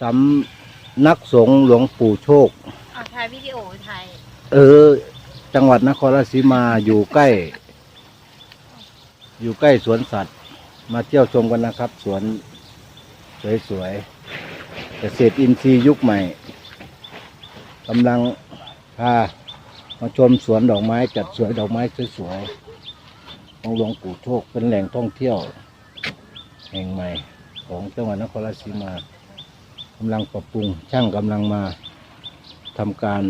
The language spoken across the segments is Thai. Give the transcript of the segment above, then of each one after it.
สำนักสงฆ์หลวงปู่โชค เอาถ่ายวิดีโอถ่ายเออ จังหวัดนครราชสีมาอยู่ใกล้ อยู่ใกล้สวนสัตว์ มาเที่ยวชมกันนะครับ สวนสวยๆเกษตรอินทรีย์ยุคใหม่กำลังพามาชมสวนดอกไม้ จัดสวยดอกไม้สวยๆของหลวงปู่โชคเป็นแหล่งท่องเที่ยว แห่งใหม่ของจังหวัดนครราชสีมา กำลังปรับปรุงช่างกำลังมาทำการ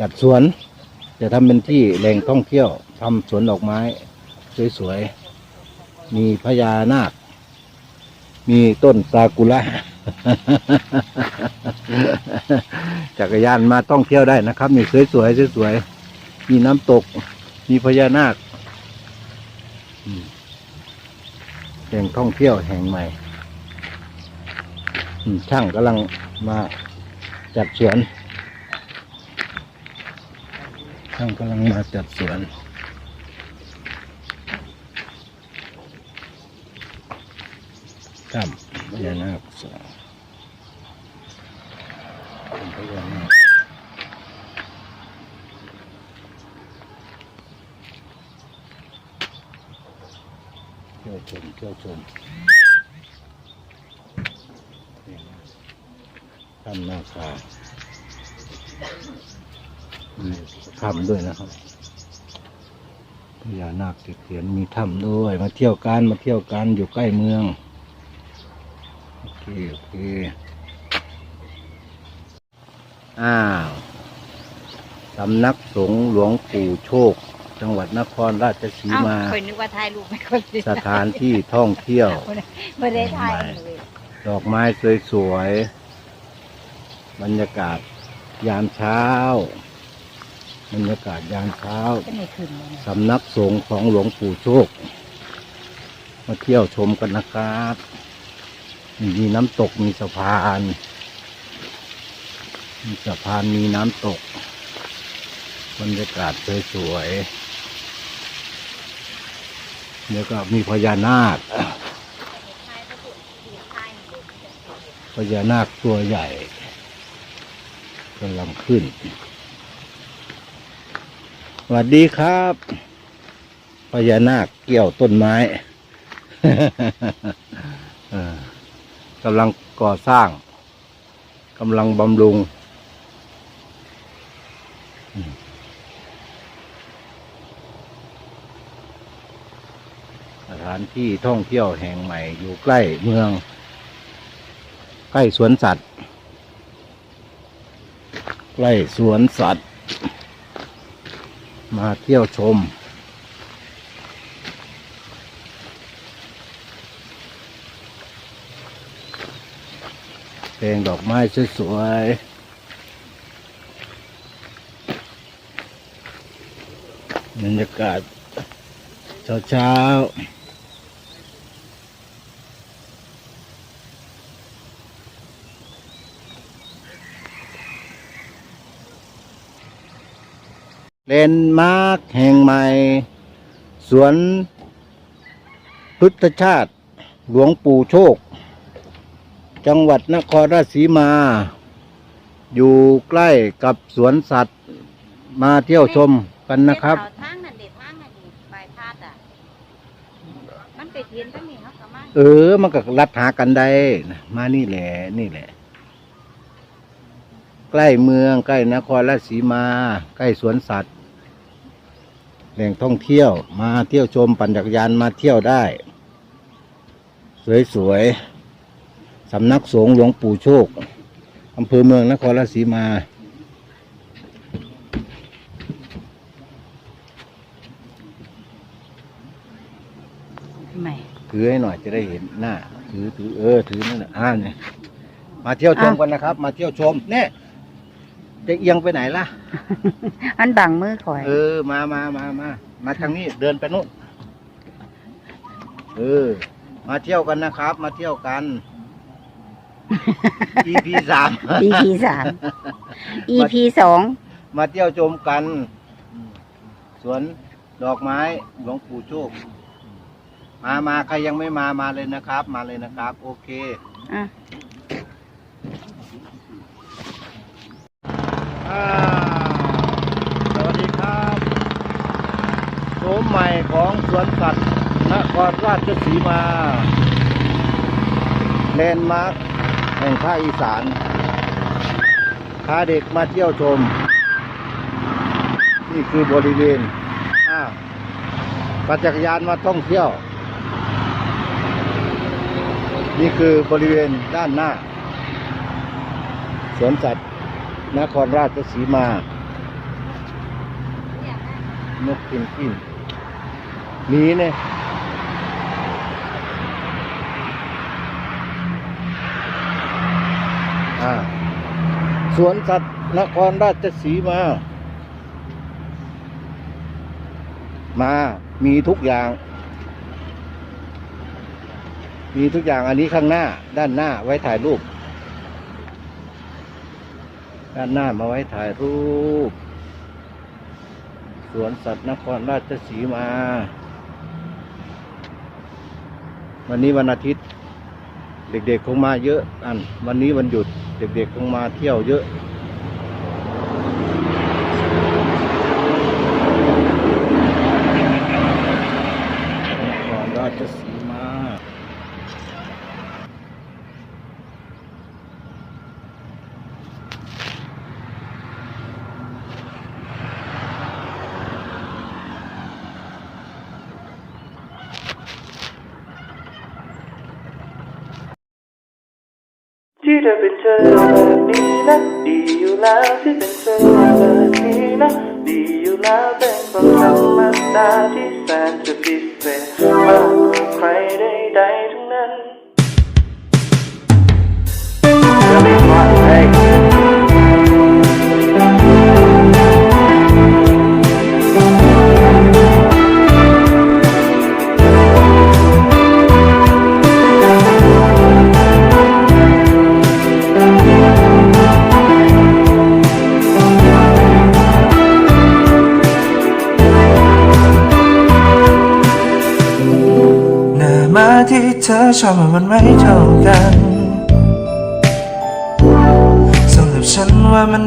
จัดสวน จะทำเป็นที่แหล่งท่องเที่ยวทำสวนดอกไม้ สวยๆ มีพญานาค มีต้นซากุระจักรยานมาต้องเที่ยวได้นะครับ มีสวยๆสวยๆมีน้ำตก มีพญานาคแหล่งท่องเที่ยวแห่งใหม่ ช่างกำลังมาจัดสวน ช่างกำลังมาจัดสวนถ้ำพญานาคสองถ้ำพญานาคเที่ยวชมเที่ยวชมนี่นะ ถ้ำนาคามีถ้ำด้วยนะครับพญานาคติดเขียนมีถ้ำด้วย มาเที่ยวกันมาเที่ยวกันอยู่ใกล้เมืองโอเคโอเคอ้าวสำนักสงฆ์หลวงปู่โชค จังหวัดนครราชสีเอ้ามา คนนึกว่าถ่ายรูปไม่คนสถานที่ท่องเที่ยวไม่ได้ถ่ายเลยดอกไม้สวยๆ บรรยากาศยามเช้า บรรยากาศยามเช้า สำนักสงฆ์ของหลวงปู่โชค มาเที่ยวชมกันนะครับมีน้ำตกมีสะพาน มีสะพานมีน้ำตก บรรยากาศสวยๆแล้วก็มีพญานาคพญานาคตัวใหญ่ กำลังขึ้นสวัสดีครับพญานาคเกี่ยวต้นไม้กำลังก่อสร้างกำลังบำรุง สถานที่ท่องเที่ยวแห่งใหม่อยู่ใกล้เมือง ใกล้สวนสัตว์ ใกล้สวนสัตว์ มาเที่ยวชม เพลงดอกไม้สวยๆบรรยากาศเช้าๆ เลนด์มาร์คแห่งใหม่ สวนพุทธชาติหลวงปู่โชค จังหวัดนครราชสีมา อยู่ใกล้กับสวนสัตว์มาเที่ยวชมกันนะครับเด็ดเอาทางนั่นเด็ดทางนั่นนี่ใบพาดอะ มันไปเทียนทั้งนี้เขาก็มาเออ มันก็รัดหากันได้นะมานี่แหละ นี่แหละ ใกล้เมือง ใกล้นครราชสีมา ใกล้สวนสัตว์ แหล่งท่องเที่ยวมาเที่ยวชมปั่นจักรยานมาเที่ยวได้ สวยๆสำนักสงฆ์หลวงปู่โชคอำเภอเมืองนครราชสีมาไม่ถือให้หน่อยจะได้เห็นหน้า ถือถือเออถือนั่นน่ะอ่าเนี่ยมาเที่ยวชมกันนะครับ มาเที่ยวชมเนี่ย จะเอียงไปไหนล่ะ อันบังมือคอย เออ มามามามา มาทางนี้ เดินไปนู่น เออ มาเที่ยวกันนะครับ มาเที่ยวกัน EP สาม EP สาม EP สอง มาเที่ยวชมกัน สวนดอกไม้หลวงปู่โชค มามาใครยังไม่มามาเลยนะครับ มาเลยนะครับ โอเค อะ อ่า สวัสดีครับโฉมใหม่ของสวนสัตว์นครราชสีมาแลนด์มาร์คแห่งภาคอีสานพาเด็กมาเที่ยวชม นี่คือบริเวณอ่าปั่นจักรยานมาท่องเที่ยว นี่คือบริเวณด้านหน้าสวนสัตว์ นครราชสีมา นกกินกินหมีเนี่ยสวนสัตว์นครราชสีมา มา มีทุกอย่าง มีทุกอย่างอันนี้ข้างหน้าด้านหน้าไว้ถ่ายรูป ด้านหน้ามาไว้ถ่ายรูป สวนสัตว์นครราชสีมา วันนี้วันอาทิตย์ เด็กๆคงมาเยอะอัน วันนี้วันหยุด เด็กๆคงมาเที่ยวเยอะ นครราชสีมา ที่ได้เป็นเธอแบบนี้นะดีอยู่แล้วที่เป็นเธอแบบนี้นะดีอยู่แล้วเป็นความธรรมดาที่แสนจะพิเศษมากกว่าใครใดๆทั้งนั้น เธอชอบมันไม่เท่ากันสำหรับฉันว่ามัน